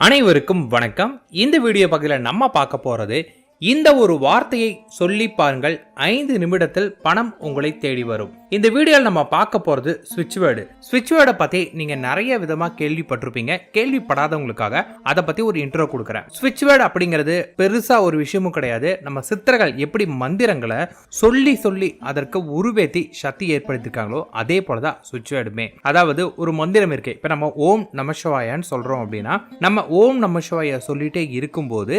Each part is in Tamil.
அனைவருக்கும் வணக்கம். இந்த வீடியோ பகுதியில் நம்ம பார்க்க போறது இந்த ஒரு வார்த்தையை சொல்லி பாருங்கள். ஐந்து நிமிடத்தில் பணம் உங்களை தேடி வரும். இந்த வீடியோவில் நம்ம பார்க்க போகிறது சுவிட்ச் வேர்டு சுவிட்ச் வேர்டை பற்றி நீங்கள் நிறைய விதமாக கேள்விப்பட்டிருப்பீங்க. கேள்விப்படாதவங்களுக்காக அதை பற்றி ஒரு இன்ட்ரோ கொடுக்குறேன். சுவிட்ச் வேர்டு அப்படிங்கிறது பெருசாக ஒரு விஷயமும் கிடையாது. நம்ம சித்தர்கள் எப்படி மந்திரங்களை சொல்லி சொல்லி அதற்கு உருவேத்தி சக்தி ஏற்படுத்திருக்காங்களோ அதே போலதான் சுவிட்ச் வேர்டுமே அதாவது ஒரு மந்திரம் இருக்கு. இப்போ நம்ம ஓம் நமசிவாயான்னு சொல்கிறோம் அப்படின்னா நம்ம ஓம் நமசிவாய சொல்லிகிட்டே இருக்கும்போது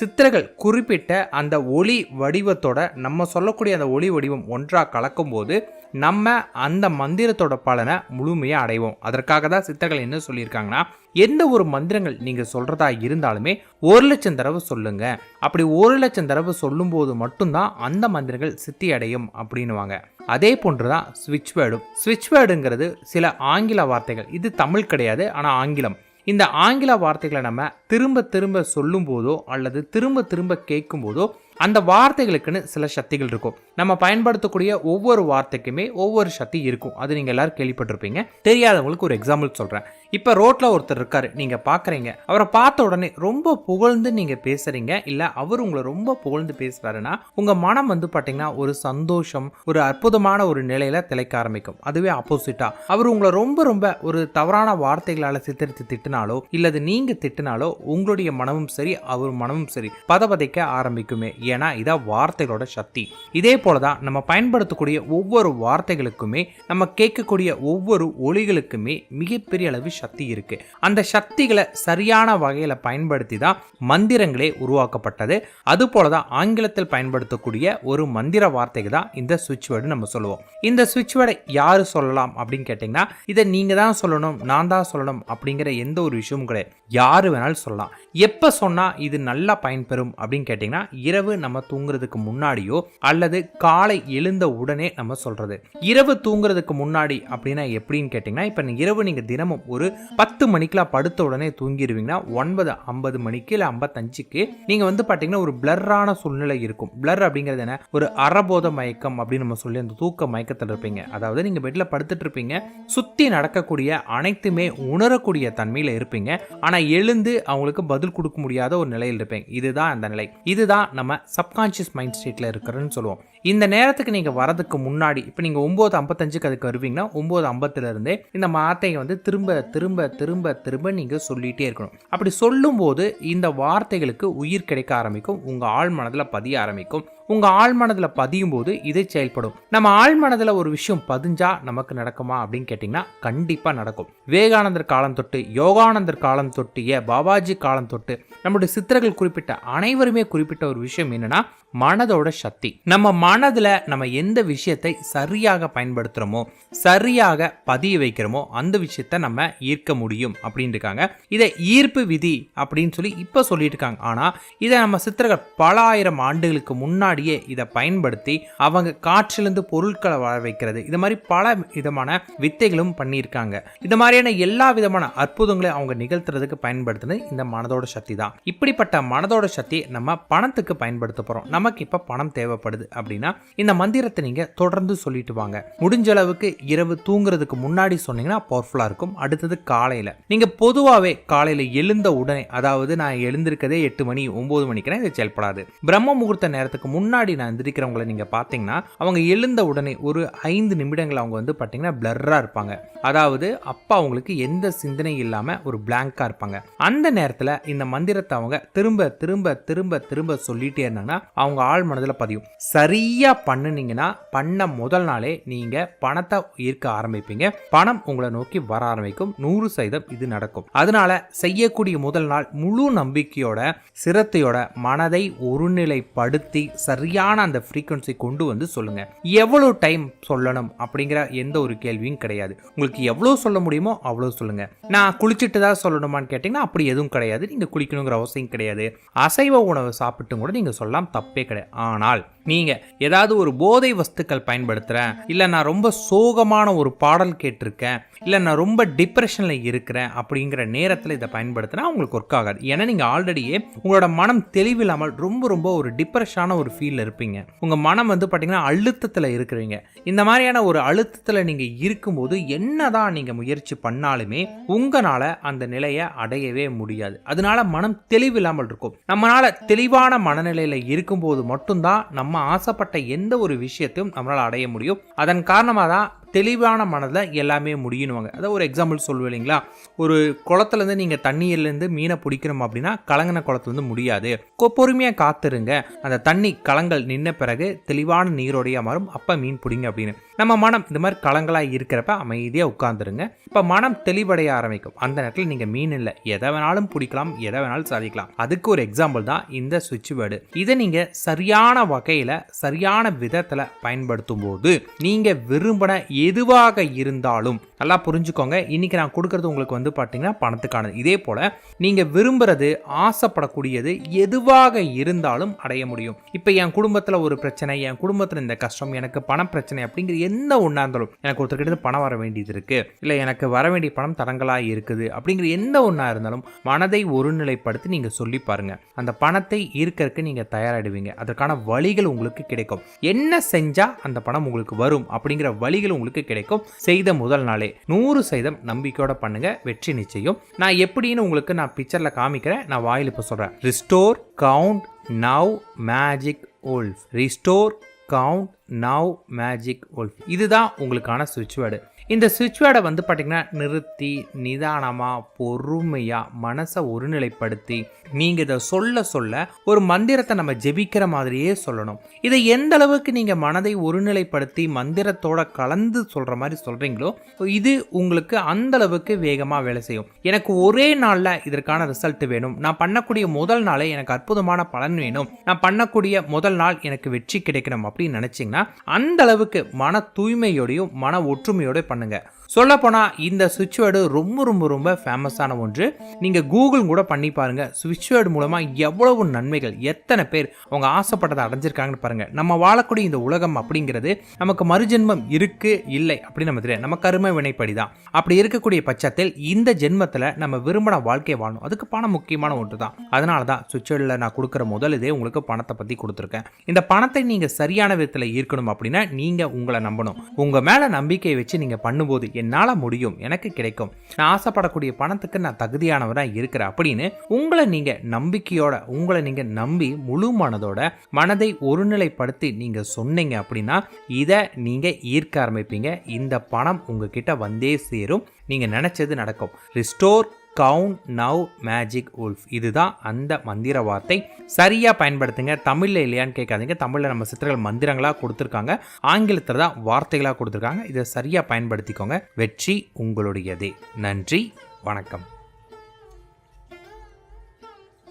சித்தர்கள் குறிப்பிட்ட அந்த ஒளி வடிவத்தோட நம்ம சொல்லக்கூடிய அந்த ஒளி வடிவம் ஒன்றாக கலக்கும்போது நம்ம அந்த மந்திரத்தோட பலனை முழுமையாக அடைவோம். அதற்காக தான் சித்தர்கள் என்ன சொல்லியிருக்காங்கன்னா எந்த ஒரு மந்திரங்கள் நீங்கள் சொல்கிறதா இருந்தாலுமே ஒரு லட்சம் தடவை சொல்லுங்க. அப்படி ஒரு லட்சம் தடவை சொல்லும்போது மட்டும்தான் அந்த மந்திரங்கள் சித்தி அடையும் அப்படின்னுவாங்க. அதே போன்று தான் ஸ்விட்ச் வேர்டும். ஸ்விட்ச் வேர்டுங்கிறது சில ஆங்கில வார்த்தைகள். இது தமிழ் கிடையாது ஆனால் ஆங்கிலம். இந்த ஆங்கில வார்த்தைகளை நம்ம திரும்ப திரும்ப சொல்லும் போதோ அல்லது திரும்ப திரும்ப கேட்கும் போதோ அந்த வார்த்தைகளுக்குன்னு சில சக்திகள் இருக்கும். நம்ம பயன்படுத்தக்கூடிய ஒவ்வொரு வார்த்தைக்குமே ஒவ்வொரு சக்தி இருக்கும். அது நீங்கள் எல்லாரும் கேள்விப்பட்டிருப்பீங்க. தெரியாதவங்களுக்கு ஒரு எக்ஸாம்பிள் சொல்கிறேன் இப்போ ரோட்டில் ஒருத்தர் இருக்காரு. நீங்கள் பார்க்குறீங்க அவரை பார்த்த உடனே ரொம்ப புகழ்ந்து நீங்கள் பேசுகிறீங்க இல்லை அவர் உங்களை ரொம்ப புகழ்ந்து பேசுகிறாருன்னா உங்கள் மனம் வந்து பார்த்தீங்கன்னா ஒரு சந்தோஷம் ஒரு அற்புதமான ஒரு நிலையில் திளைக்க ஆரம்பிக்கும். அதுவே ஆப்போசிட்டாக அவர் உங்களை ரொம்ப ரொம்ப ஒரு தவறான வார்த்தைகளால் சித்தரித்து திட்டினாலோ இல்லது நீங்கள் திட்டினாலோ உங்களுடைய மனமும் சரி அவர் மனமும் சரி பதபதைக்க ஆரம்பிக்குமே. ஏன்னா இதான் வார்த்தைகளோட சக்தி. இதே போல தான் நம்ம பயன்படுத்தக்கூடிய ஒவ்வொரு வார்த்தைகளுக்குமே நம்ம கேட்கக்கூடிய ஒவ்வொரு ஒளிகளுக்குமே மிகப்பெரிய அளவு சக்தி இருக்கு. அந்த சக்திகளை சரியான வகையில் பயன்படுத்தி தான் மந்திரங்களே உருவாக்கப்பட்டது. அது போலதான் ஆங்கிலத்தில் பயன்படுத்தக்கூடிய ஒரு மந்திர வார்த்தைக்கு தான் இந்த சுவிட்ச் வேர்டு நம்ம சொல்லுவோம். இந்த சுவிட்ச் வேர்டை யாரு சொல்லலாம் அப்படின்னு கேட்டிங்கன்னா இதை நீங்க தான் சொல்லணும் நான் தான் சொல்லணும் அப்படிங்கிற எந்த ஒரு விஷயமும் கிடையாது. யாரு வேணாலும் சொல்லலாம். எப்போ சொன்னால் இது நல்லா பயன்பெறும் அப்படின்னு கேட்டிங்கன்னா இரவு நம்ம தூங்குறதுக்கு முன்னாடியோ அல்லது காலை எழுந்த உடனே நம்ம சொல்கிறது இரவு தூங்குறதுக்கு முன்னாடி அப்படின்னா எப்படின்னு கேட்டிங்கன்னா இப்போ இரவு நீங்கள் தினமும் ஒரு பத்து மணிக்கெலாம் படுத்த உடனே தூங்கிடுவீங்கன்னா ஒன்பது ஐம்பது மணிக்கு இல்லை ஐம்பத்தஞ்சுக்கு நீங்கள் வந்து பார்த்தீங்கன்னா ஒரு பிளர்ரான சூழ்நிலை இருக்கும். பிளர் அப்படிங்கிறது என்ன? ஒரு அறபோத மயக்கம் அப்படின்னு நம்ம சொல்லி அந்த தூக்க மயக்கத்தில் இருப்பீங்க. அதாவது நீங்கள் பெட்டில் படுத்துட்டு இருப்பீங்க. சுற்றி நடக்கக்கூடிய அனைத்துமே உணரக்கூடிய தன்மையில் இருப்பீங்க. ஆனால் எழுந்து அவங்களுக்கு பதில் கொடுக்க முடியாத ஒரு நிலையில் இருப்பீங்க. இதுதான் அந்த நிலை. இதுதான் நம்ம சப்கான்ஷியஸ் மைண்ட் ஸ்டேட்டில் இருக்கிறன்னு சொல்லுவோம். இந்த நேரத்துக்கு நீங்கள் வரதுக்கு முன்னாடி இப்போ நீங்கள் ஒம்பது ஐம்பத்தஞ்சுக்கு அதுக்கு வருவீங்கன்னா ஒம்பது ஐம்பத்துலேருந்தே இந்த வார்த்தையை வந்து திரும்ப திரும்ப திரும்ப திரும்ப நீங்கள் சொல்லிகிட்டே இருக்கணும். அப்படி சொல்லும்போது இந்த வார்த்தைகளுக்கு உயிர் கிடைக்க ஆரம்பிக்கும் உங்கள் ஆழ் மனதில் பதிய ஆரம்பிக்கும். உங்கள் ஆழ்மனதில் பதியும் போது இது செயல்படும். நம்ம ஆழ்மனதில் ஒரு விஷயம் பதிஞ்சா நமக்கு நடக்குமா அப்படின்னு கேட்டிங்கன்னா கண்டிப்பாக நடக்கும். விவேகானந்தர் காலம் தொட்டு யோகானந்தர் காலம் தொட்டிய பாபாஜி காலம் தொட்டு நம்முடைய சித்தர்கள் குறிப்பிட்ட அனைவருமே குறிப்பிட்ட ஒரு விஷயம் என்னன்னா மனதோட சக்தி. நம்ம மனதில் நம்ம எந்த விஷயத்தை சரியாக பயன்படுத்துகிறோமோ சரியாக பதிய வைக்கிறோமோ அந்த விஷயத்த நம்ம ஈர்க்க முடியும் அப்படின்னு இருக்காங்க இதை ஈர்ப்பு விதி அப்படின்னு சொல்லி இப்போ சொல்லிட்டு இருக்காங்க ஆனால் இதை நம்ம சித்தர்கள் பல ஆயிரம் ஆண்டுகளுக்கு முன்னாடி முன்னாடியே இதை பயன்படுத்தி அவங்க காற்றிலிருந்து பொருட்களை வர வைக்கிறது. இது மாதிரி பல விதமான வித்தைகளும் பண்ணியிருக்காங்க. இந்த மாதிரியான எல்லா விதமான அற்புதங்களையும் அவங்க நிகழ்த்துறதுக்கு பயன்படுத்துனது இந்த மனதோட சக்தி தான். இப்படிப்பட்ட மனதோட சக்தி நம்ம பணத்துக்கு பயன்படுத்த போகிறோம் நமக்கு இப்போ பணம் தேவைப்படுது அப்படின்னா இந்த மந்திரத்தை நீங்கள் தொடர்ந்து சொல்லிட்டு வாங்க. முடிஞ்ச அளவுக்கு இரவு தூங்குறதுக்கு முன்னாடி சொன்னீங்கன்னா பவர்ஃபுல்லாக இருக்கும். அடுத்தது காலையில். நீங்கள் பொதுவாகவே காலையில் எழுந்த உடனே அதாவது நான் எழுந்திருக்கதே எட்டு மணி ஒம்பது மணிக்குனா இது செயல்படாது. பிரம்ம முகூர்த்த நேரத்துக்கு முன்னாடி முன்னாடி நான் எந்திரிக்கிறவங்கள நீங்கள் பார்த்தீங்கன்னா அவங்க எழுந்த உடனே ஒரு ஐந்து நிமிடங்கள் அவங்க வந்து பார்த்தீங்கன்னா பிளர்ராக இருப்பாங்க. அதாவது அப்பா அவங்களுக்கு எந்த சிந்தனையும் இல்லாமல் ஒரு பிளாங்காக இருப்பாங்க. அந்த நேரத்தில் இந்த மந்திரத்தை அவங்க திரும்ப திரும்ப திரும்ப திரும்ப சொல்லிட்டே இருந்தாங்கன்னா அவங்க ஆழ் மனதில் பதியும். சரியா பண்ணுனீங்கன்னா பண்ண முதல் நாளே நீங்க பணத்தை ஈர்க்க ஆரம்பிப்பீங்க. பணம் உங்களை நோக்கி வர ஆரம்பிக்கும். நூறு சதவீதம் இது நடக்கும். அதனால செய்யக்கூடிய முதல் நாள் முழு நம்பிக்கையோட சிரத்தையோட மனதை ஒருநிலைப்படுத்தி சரியான அந்த ஃப்ரீக்குவன்சி கொண்டு வந்து சொல்லுங்க. எவ்வளோ டைம் சொல்லணும் அப்படிங்கிற எந்த ஒரு கேள்வியும் கிடையாது. உங்களுக்கு எவ்வளோ சொல்ல முடியுமோ அவ்வளோ சொல்லுங்க. நான் குளிச்சுட்டு தான் சொல்லணுமான்னு கேட்டிங்கன்னா அப்படி எதுவும் கிடையாது. நீங்கள் குளிக்கணுங்கிற அவசியம் கிடையாது. அசைவ உணவை சாப்பிட்டும் கூட நீங்கள் சொல்லலாம் தப்பே கிடையாது. ஆனால் நீங்கள் ஏதாவது ஒரு போதை வஸ்துக்கள் பயன்படுத்துகிறேன் இல்லை நான் ரொம்ப சோகமான ஒரு பாடல் கேட்டிருக்கேன் இல்லை நான் ரொம்ப டிப்ரெஷனில் இருக்கிறேன் அப்படிங்கிற நேரத்தில் இதை பயன்படுத்தினா உங்களுக்கு ஒர்க் ஆகாது. ஏன்னா நீங்கள் ஆல்ரெடியே உங்களோட மனம் தெளிவில்லாமல் ரொம்ப ரொம்ப ஒரு டிப்ரெஷனான ஒரு ஃபீல் இருப்பீங்க. உங்கள் மனம் வந்து பார்த்தீங்கன்னா அழுத்தத்தில் இருக்கிறீங்க. இந்த மாதிரியான ஒரு அழுத்தத்தில் நீங்கள் இருக்கும்போது என்னதான் நீங்கள் முயற்சி பண்ணாலுமே உங்களால அந்த நிலையை அடையவே முடியாது. அதனால மனம் தெளிவில்லாமல் இருக்கும். நம்மளால் தெளிவான மனநிலையில் இருக்கும்போது மட்டும்தான் நம்ம ஆசைப்பட்ட எந்த ஒரு விஷயத்தையும் நம்மளால் அடைய முடியும். அதன் காரணமாக தான் தெளிவான மனதில் எல்லாமே முடியணுவாங்க. அதாவது ஒரு எக்ஸாம்பிள் சொல்லுவேன் இல்லைங்களா? ஒரு குளத்துலேருந்து நீங்கள் தண்ணியிலேருந்து மீனை பிடிக்கணும் அப்படின்னா கலங்கின குளத்துலேருந்து முடியாது. பொறுமையாக காத்துருங்க. அந்த தண்ணி கலங்கள் நின்ன பிறகு தெளிவான நீரோடைய மாறும். அப்போ மீன் பிடிங்க அப்படின்னு. நம்ம மனம் இந்த மாதிரி கலங்களாக இருக்கிறப்ப அமைதியாக உட்காந்துருங்க இப்போ மனம் தெளிவடைய ஆரம்பிக்கும். அந்த நேரத்தில் நீங்கள் மீன் இல்லை. எதை வேணாலும் பிடிக்கலாம். எதை வேணாலும் சாதிக்கலாம். அதுக்கு ஒரு எக்ஸாம்பிள் தான் இந்த சுவிட்ச் வேர்டு இதை நீங்கள் சரியான வகையில் சரியான விதத்தில் பயன்படுத்தும் போது நீங்கள் விரும்பின எதுவாக இருந்தாலும் நல்லா புரிஞ்சுக்கோங்க. இன்னைக்கு நான் கொடுக்கறது உங்களுக்கு வந்து பார்த்திங்கன்னா பணத்துக்கானது. இதே போல் நீங்கள் விரும்புகிறது ஆசைப்படக்கூடியது எதுவாக இருந்தாலும் அடைய முடியும். இப்போ என் குடும்பத்தில் ஒரு பிரச்சனை என் குடும்பத்தில் இந்த கஷ்டம் எனக்கு பண பிரச்சனை அப்படிங்கிற எந்த ஒன்றா இருந்தாலும் எனக்கு ஒருத்தர்கிட்ட பணம் வர வேண்டியது இருக்குது இல்லை எனக்கு வர வேண்டிய பணம் தடங்களாக இருக்குது அப்படிங்கிற எந்த ஒன்றா இருந்தாலும் மனதை ஒருநிலைப்படுத்தி நீங்கள் சொல்லி பாருங்கள் அந்த பணத்தை ஈர்க்கறதுக்கு நீங்கள் தயாராகிடுவீங்க அதற்கான வழிகள் உங்களுக்கு கிடைக்கும். என்ன செஞ்சால் அந்த பணம் உங்களுக்கு வரும் அப்படிங்கிற வழிகள் உங்களுக்கு கிடைக்கும். செய்த முதல் நாளே. நூறு சதம் நம்பிக்கையோட பண்ணுங்க வெற்றி நிச்சயம். நான் எப்படின்னு உங்களுக்கு நான் பிக்சர்ல காமிக்கிறேன். நான் வாயில் இப்போ சொல்றேன். Restore count now magic wolf restore count now magic wolf இதுதான் உங்களுக்கான சுவிட்ச் வேர்டு இந்த சுவிட்ச் வேர்டை வந்து பார்த்திங்கன்னா நிறுத்தி நிதானமாக பொறுமையாக மனசை ஒருநிலைப்படுத்தி நீங்கள் இதை சொல்ல சொல்ல ஒரு மந்திரத்தை நம்ம ஜெபிக்கிற மாதிரியே சொல்லணும். இதை எந்த அளவுக்கு நீங்கள் மனதை ஒருநிலைப்படுத்தி மந்திரத்தோட கலந்து சொல்கிற மாதிரி சொல்கிறீங்களோ இது உங்களுக்கு அந்த அளவுக்கு வேகமாக வேலை செய்யும். எனக்கு ஒரே நாளில் இதற்கான ரிசல்ட் வேணும். நான் பண்ணக்கூடிய முதல் நாளே எனக்கு அற்புதமான பலன் வேணும். நான் பண்ணக்கூடிய முதல் நாள் எனக்கு வெற்றி கிடைக்கணும் அப்படின்னு நினச்சிங்கன்னா அந்த அளவுக்கு மன தூய்மையோடையும் மன ஒற்றுமையோடய பண்ணுங்க சொல்ல சொல்லப்போனால் இந்த சுவிட்ச் வேர்டு ரொம்ப ரொம்ப ரொம்ப ஃபேமஸான ஒன்று. நீங்கள் கூகுள் கூட பண்ணி பாருங்கள் சுவிட்ச் வேர்டு மூலமாக எவ்வளவு நன்மைகள் எத்தனை பேர் அவங்க ஆசைப்பட்டதை அடைஞ்சிருக்காங்கன்னு பாருங்கள் நம்ம வாழக்கூடிய இந்த உலகம் அப்படிங்கிறது நமக்கு மறுஜென்மம் இருக்கு இல்லை அப்படின்னு நம்ம தெரியாது. நம்ம கரும வினைப்படி தான் அப்படி இருக்கக்கூடிய பட்சத்தில் இந்த ஜென்மத்தில் நம்ம விரும்பின வாழ்க்கையை வாழணும். அதுக்கு பணம் முக்கியமான ஒன்று தான் அதனால தான் சுவிட்ச் வேர்டில் நான் கொடுக்குற முதல் இதே உங்களுக்கு பணத்தை பற்றி கொடுத்துருக்கேன். இந்த பணத்தை நீங்கள் சரியான விதத்தில் ஈர்க்கணும் அப்படின்னா நீங்கள் உங்களை நம்பணும். உங்கள் மேலே நம்பிக்கையை வச்சு நீங்கள் பண்ணும்போது என்னால் முடியும் எனக்கு கிடைக்கும். நான் ஆசைப்படக்கூடிய பணத்துக்கு நான் தகுதியானவராக இருக்கிறேன் அப்படின்னு உங்களை நீங்கள் நம்பிக்கையோட உங்களை நீங்கள் நம்பி முழு மனதோட மனதை ஒருநிலைப்படுத்தி நீங்கள் சொன்னீங்க அப்படின்னா இதை நீங்கள் ஈர்க்க ஆரம்பிப்பீங்க. இந்த பணம் உங்ககிட்ட வந்தே சேரும். நீங்கள் நினச்சது நடக்கும். Restore count now magic wolf இதுதான் அந்த மந்திர வார்த்தை. சரியாக பயன்படுத்துங்க. தமிழில் இல்லையான்னு கேட்காதீங்க. தமிழில் நம்ம சித்திரங்கள் மந்திரங்களாக கொடுத்துருக்காங்க. ஆங்கிலத்தில் தான் வார்த்தைகளாக கொடுத்துருக்காங்க. இதை சரியாக பயன்படுத்திக்கோங்க. வெற்றி உங்களுடையதே. நன்றி. வணக்கம்.